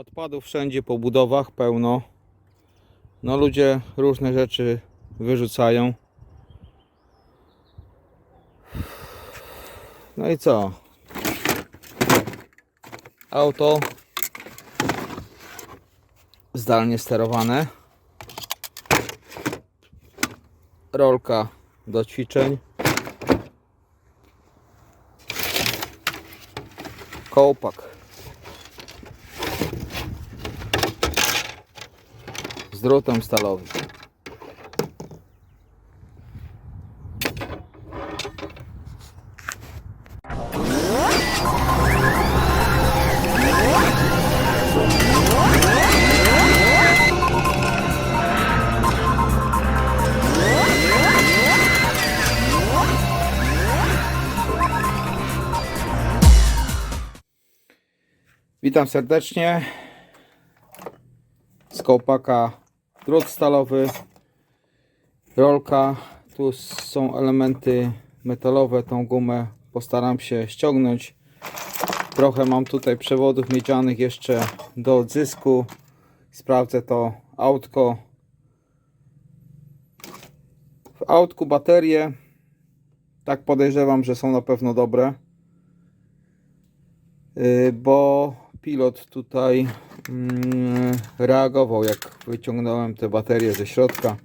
Odpadów wszędzie po budowach pełno. No ludzie różne rzeczy wyrzucają. No i co? Auto zdalnie sterowane. Rolka do ćwiczeń. Kołpak. Z drutem stalowym. Witam serdecznie z kołpaka drut stalowy, rolka, tu są elementy metalowe, tą gumę postaram się ściągnąć. Trochę mam tutaj przewodów miedzianych jeszcze do odzysku. Sprawdzę to autko. W autku baterie, tak podejrzewam, że są na pewno dobre. Yy, bo pilot tutaj reagował jak wyciągnąłem te baterie ze środka.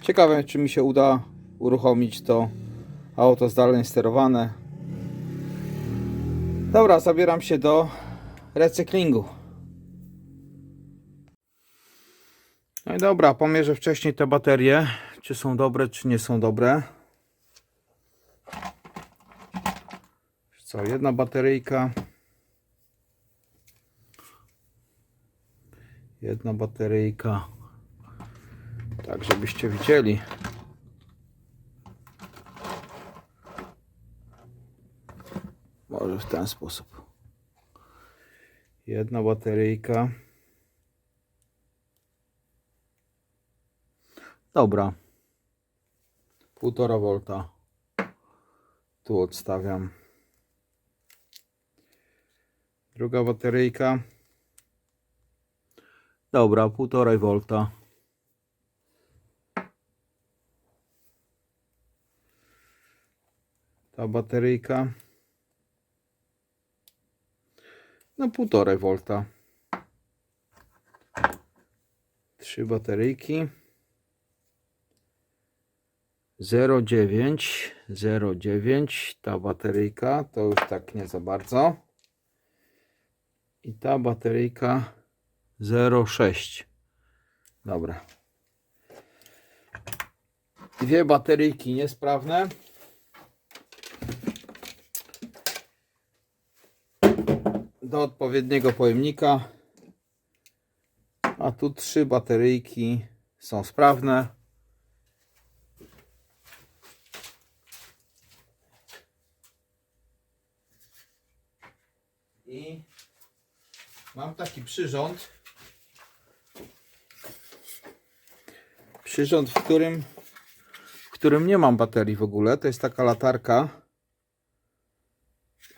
Ciekawe czy mi się uda uruchomić to auto zdalnie sterowane. Dobra, zabieram się do recyklingu. No i dobra, pomierzę wcześniej te baterie, czy są dobre, czy nie są dobre. Co, jedna bateryjka. Jedna bateryjka. Tak, żebyście widzieli. Może w ten sposób. Jedna bateryjka. Dobra. Półtora volta. Tu odstawiam. Druga bateryjka. Dobra, półtorej volta. Ta bateryjka. No półtorej volta. Trzy bateryjki. 0,9 0,9 ta bateryjka to już tak nie za bardzo i ta bateryjka 0,6 dobra. Dwie bateryjki niesprawne. Do odpowiedniego pojemnika. A tu trzy bateryjki są sprawne. I mam taki przyrząd przyrząd, w którym w którym nie mam baterii w ogóle. To jest taka latarka.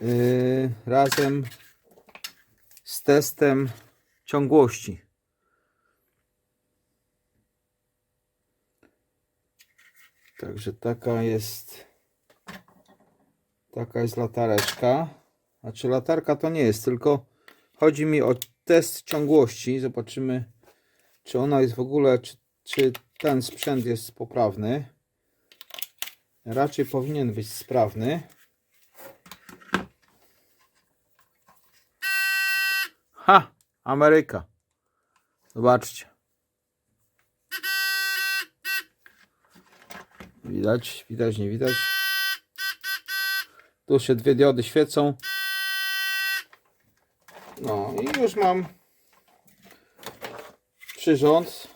Yy, razem z testem ciągłości. Także taka jest taka jest latareczka. Znaczy latarka to nie jest, tylko chodzi mi o test ciągłości. Zobaczymy, czy ona jest w ogóle, czy, czy ten sprzęt jest poprawny. Raczej powinien być sprawny. Ha! Ameryka. Zobaczcie. Widać, widać, nie widać. Tu się dwie diody świecą. No i już mam przyrząd,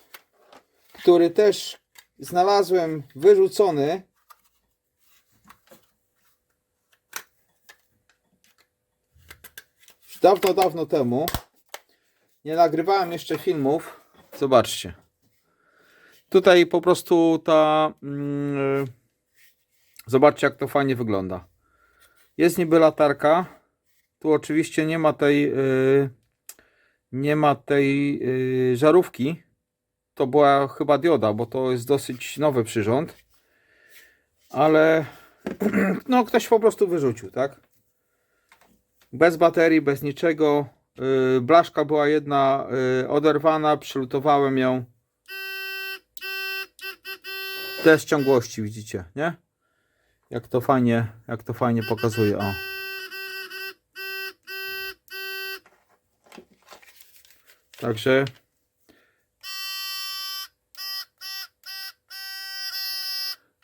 który też znalazłem wyrzucony. Dawno, dawno temu. Nie nagrywałem jeszcze filmów. Zobaczcie. Tutaj po prostu ta. Mm, zobaczcie, jak to fajnie wygląda. Jest niby latarka. Tu oczywiście nie ma tej, yy, nie ma tej yy, żarówki. To była chyba dioda, bo to jest dosyć nowy przyrząd. Ale no ktoś po prostu wyrzucił, tak? Bez baterii, bez niczego. Yy, blaszka była jedna yy, oderwana, przylutowałem ją. Test ciągłości widzicie, nie? Jak to fajnie, jak to fajnie pokazuje, o. Także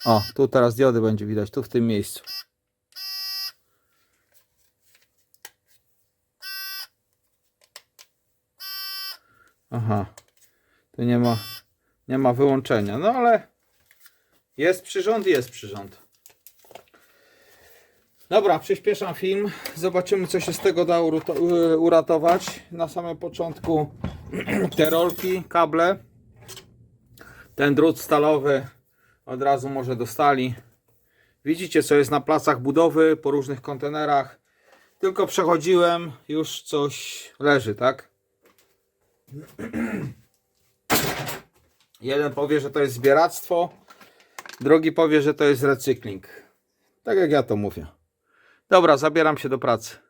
O, tu teraz diody będzie widać, tu w tym miejscu. Aha. Tu nie ma nie ma wyłączenia. No ale jest przyrząd, jest przyrząd. Dobra, przyspieszam film. Zobaczymy, co się z tego da u- uratować. Na samym początku te rolki, kable. Ten drut stalowy od razu może dostali. Widzicie, co jest na placach budowy po różnych kontenerach. Tylko przechodziłem, już coś leży, tak? Jeden powie, że to jest zbieractwo, drugi powie, że to jest recykling. Tak jak ja to mówię. Dobra, zabieram się do pracy.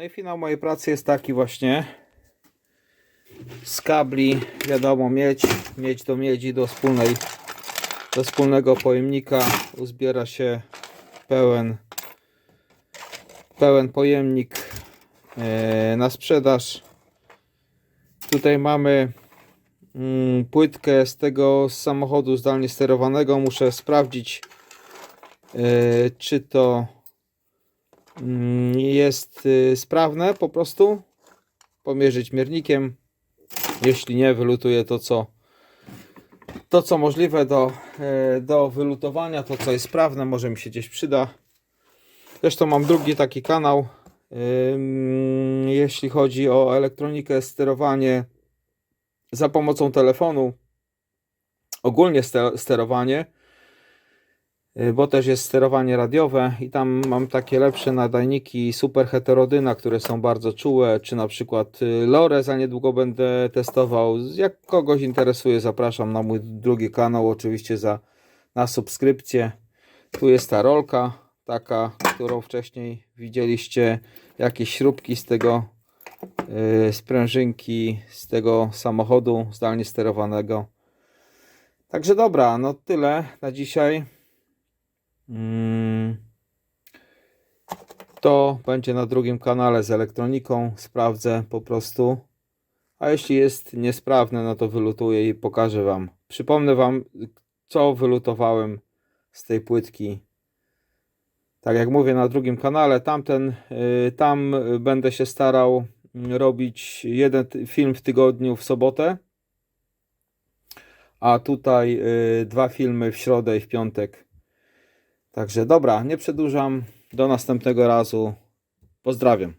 No i finał mojej pracy jest taki właśnie. Z kabli, wiadomo, miedź, miedź do miedzi, do wspólnej, do wspólnego pojemnika uzbiera się pełen, pełen pojemnik e, na sprzedaż. Tutaj mamy mm, płytkę z tego samochodu zdalnie sterowanego. Muszę sprawdzić, e, czy to jest y, sprawne po prostu. Pomierzyć miernikiem. Jeśli nie, wylutuję to co to co możliwe do, e, do wylutowania, to co jest sprawne, może mi się gdzieś przyda. Zresztą mam drugi taki kanał, jeśli chodzi o elektronikę, sterowanie za pomocą telefonu, ogólnie ste- sterowanie. Y, bo też jest sterowanie radiowe i tam mam takie lepsze nadajniki super heterodyna, które są bardzo czułe, czy na przykład y, Lore za niedługo będę testował. Jak kogoś interesuje, zapraszam na mój drugi kanał, oczywiście za na subskrypcję. Tu jest ta rolka, taka, którą wcześniej widzieliście, jakieś śrubki z tego yy, sprężynki z tego samochodu zdalnie sterowanego. Także dobra, no tyle na dzisiaj. Mm. To będzie na drugim kanale z elektroniką. Sprawdzę po prostu. A jeśli jest niesprawne, no to wylutuję i pokażę Wam. Przypomnę Wam, co wylutowałem z tej płytki. Tak jak mówię na drugim kanale, tamten, y, tam y, będę się starał mm, robić jeden film w tygodniu w sobotę. A tutaj y, dwa filmy w środę i w piątek. Także dobra, nie przedłużam. Do następnego razu. Pozdrawiam.